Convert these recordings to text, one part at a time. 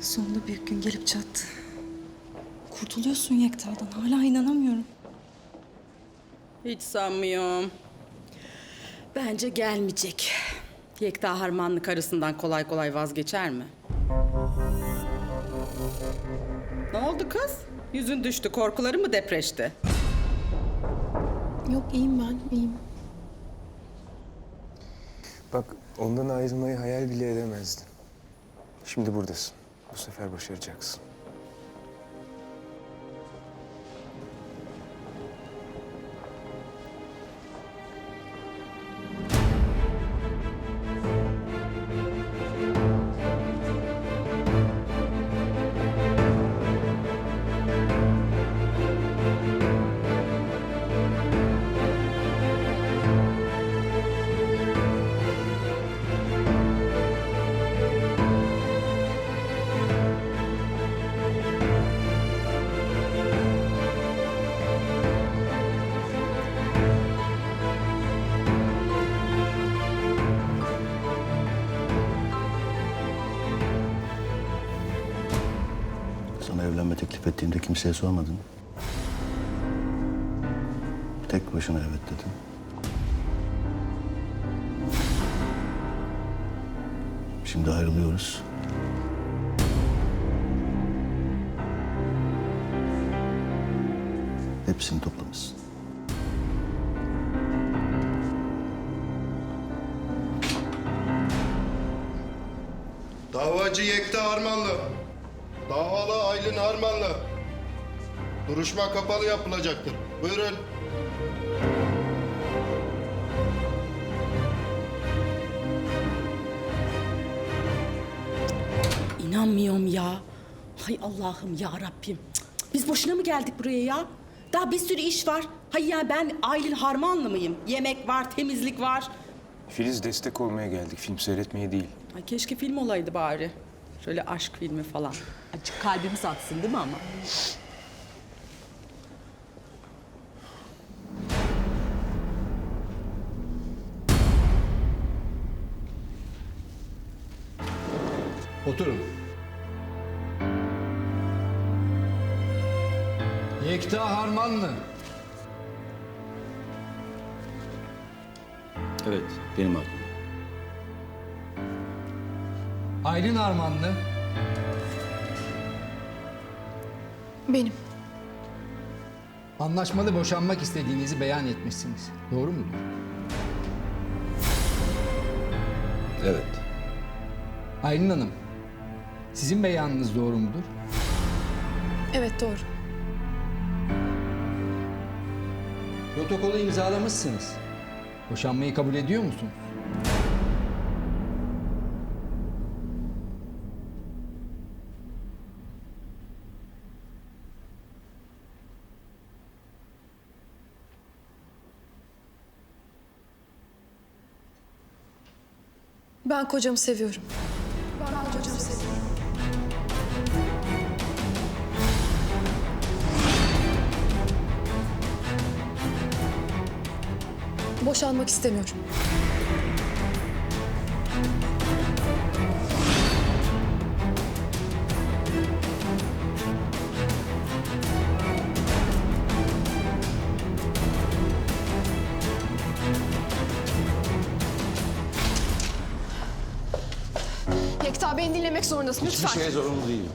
Sonunda büyük gün gelip çattı. Kurtuluyorsun Yekta'dan. Hala inanamıyorum. Hiç sanmıyorum. Bence gelmeyecek. Yekta Harmanlı karısından kolay kolay vazgeçer mi? Ne oldu kız? Yüzün düştü, korkuları mı depreşti? Yok iyiyim ben, iyiyim. Bak ondan ayrılmayı hayal bile edemezdin. Şimdi buradasın. Bu sefer başaracaksın. Evlenme teklif ettiğimde kimseye sormadın. Tek başına evet dedin. Şimdi ayrılıyoruz. Hepsini toplamışsın. Davacı Yekta Harmanlı. Davalı Aylin Harmanlı. Duruşma kapalı yapılacaktır. Buyurun. İnanmıyorum ya. Hay Allah'ım ya Rabbim. Biz boşuna mı geldik buraya ya? Daha bir sürü iş var. Hay ya ben Aylin Harmanlı mıyım? Yemek var, temizlik var. Filiz destek olmaya geldik. Film seyretmeye değil. Ay keşke film olaydı bari. Şöyle aşk filmi falan. Acık kalbimiz atsın değil mi ama? Oturun. Yekta Harmanlı. Evet, benim aklım. Aylin Harmanlı. Benim. Anlaşmalı boşanmak istediğinizi beyan etmişsiniz. Doğru mudur? Evet. Aylin Hanım, sizin beyanınız doğru mudur? Evet doğru. Protokolü imzalamışsınız. Boşanmayı kabul ediyor musunuz? Ben kocamı seviyorum. Ben kocamı seviyorum. Boşanmak istemiyorum. Yekta beni dinlemek zorundasın lütfen. şeye zorunlu değilim.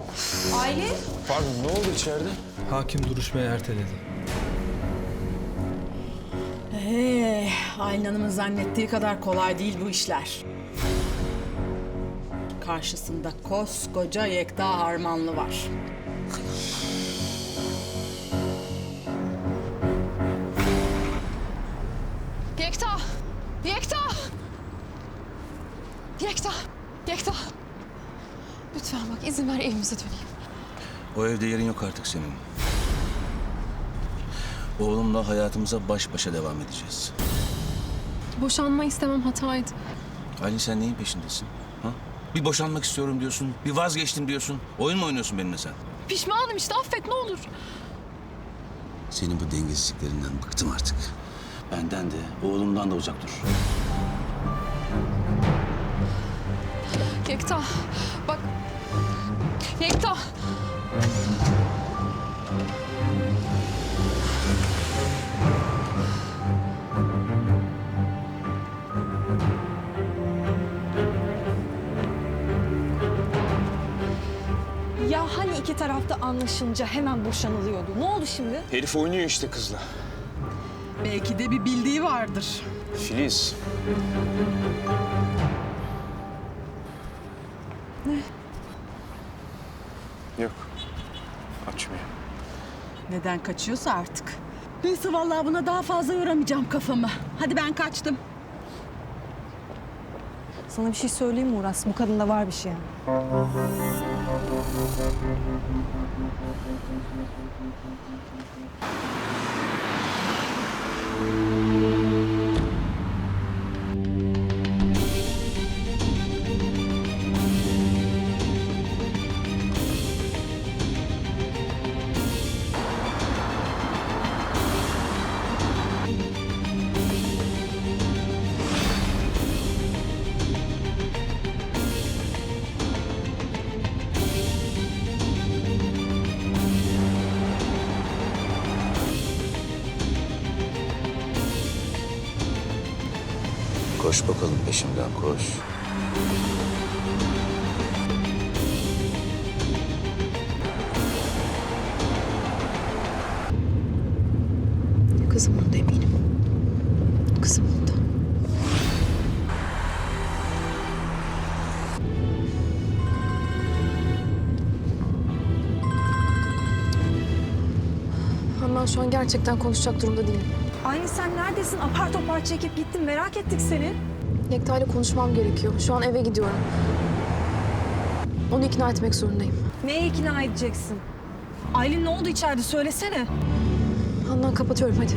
Pardon ne oldu içeride? Hakim duruşmayı erteledi. Ee, Aylin Hanım'ın zannettiği kadar kolay değil bu işler. Karşısında koskoca Yekta Harmanlı var. Yekta! Yekta! Yekta! Yekta! Lütfen bak izin ver evimize döneyim. O evde yerin yok artık senin. Oğlumla hayatımıza baş başa devam edeceğiz. Boşanma istemem hataydı. Aylin sen neyin peşindesin? Ha? Bir boşanmak istiyorum diyorsun, bir vazgeçtim diyorsun. Oyun mu oynuyorsun benimle sen? Pişmanım işte affet ne olur. Senin bu dengesizliklerinden bıktım artık. Benden de, oğlumdan da uzak dur. Yekta bak Yekta! Ya hani iki tarafta anlaşınca hemen boşanılıyordu. Ne oldu şimdi? Herif oynuyor işte kızla. Belki de bir bildiği vardır. Filiz. Ne? Yok. Açmıyor. Neden kaçıyorsa artık. Neyse vallahi buna daha fazla yoramayacağım kafamı. Hadi ben kaçtım. Sana bir şey söyleyeyim mi Uras? Bu kadında var bir şey. Koş bakalım peşimden koş. Kızım orada eminim. Kızım orada. Handan şu an gerçekten konuşacak durumda değilim. Aynı sen neredesin? Apar topar çekip gittin. Merak ettik seni. Yekta ile konuşmam gerekiyor. Şu an eve gidiyorum. Onu ikna etmek zorundayım. Neye ikna edeceksin? Aylin ne oldu içeride? Söylesene. Handan kapatıyorum hadi.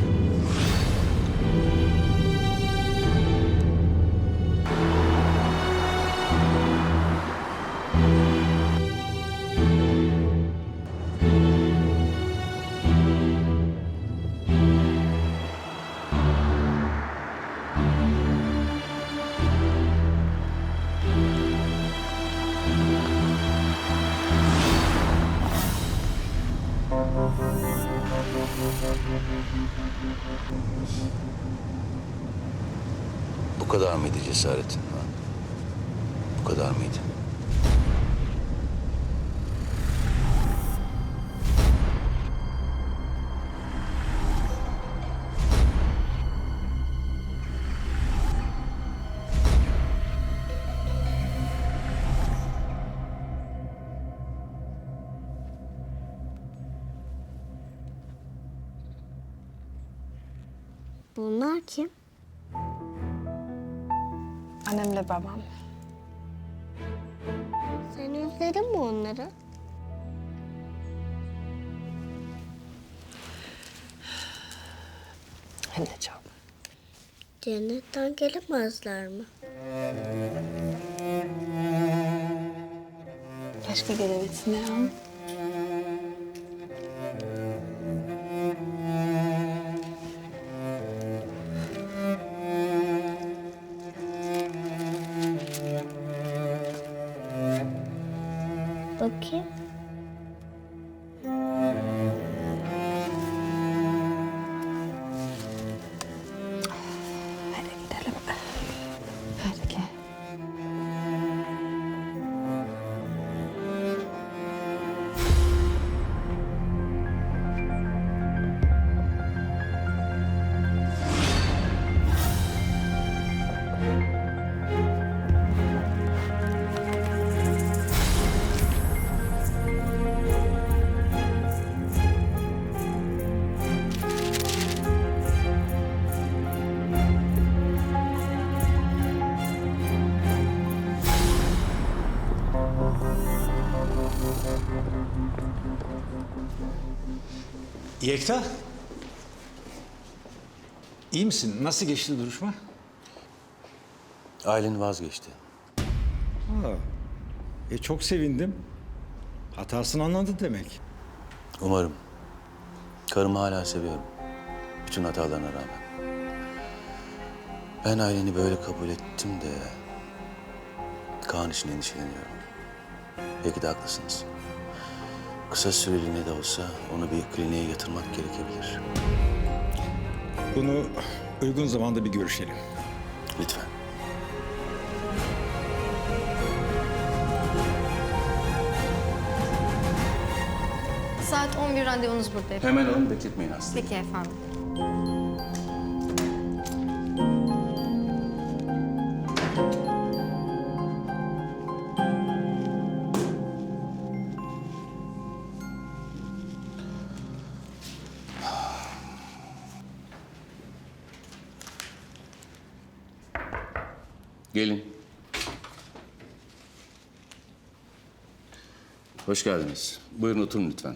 Bu kadar mıydı cesaretin? Ha? Bu kadar mıydı? Bunlar kim? Annemle babam. Sen özledin mi onları? Hem de çok. Cennetten gelemezler mi? Keşke gelebilsin ya. Yekta. İyi misin? Nasıl geçti duruşma? Aylin vazgeçti. Aa, e çok sevindim. Hatasını anladı demek. Umarım. Karımı hala seviyorum. Bütün hatalarına rağmen. Ben Aylin'i böyle kabul ettim de... Kaan için endişeleniyorum. Belki de haklısınız. Kısa süreliğine de olsa onu bir kliniğe yatırmak gerekebilir. Bunu uygun zamanda bir görüşelim. Lütfen. Saat 11 randevunuz burada efendim. Hemen alın bekletmeyin hastayı. Peki efendim. Gelin. Hoş geldiniz. Buyurun oturun lütfen.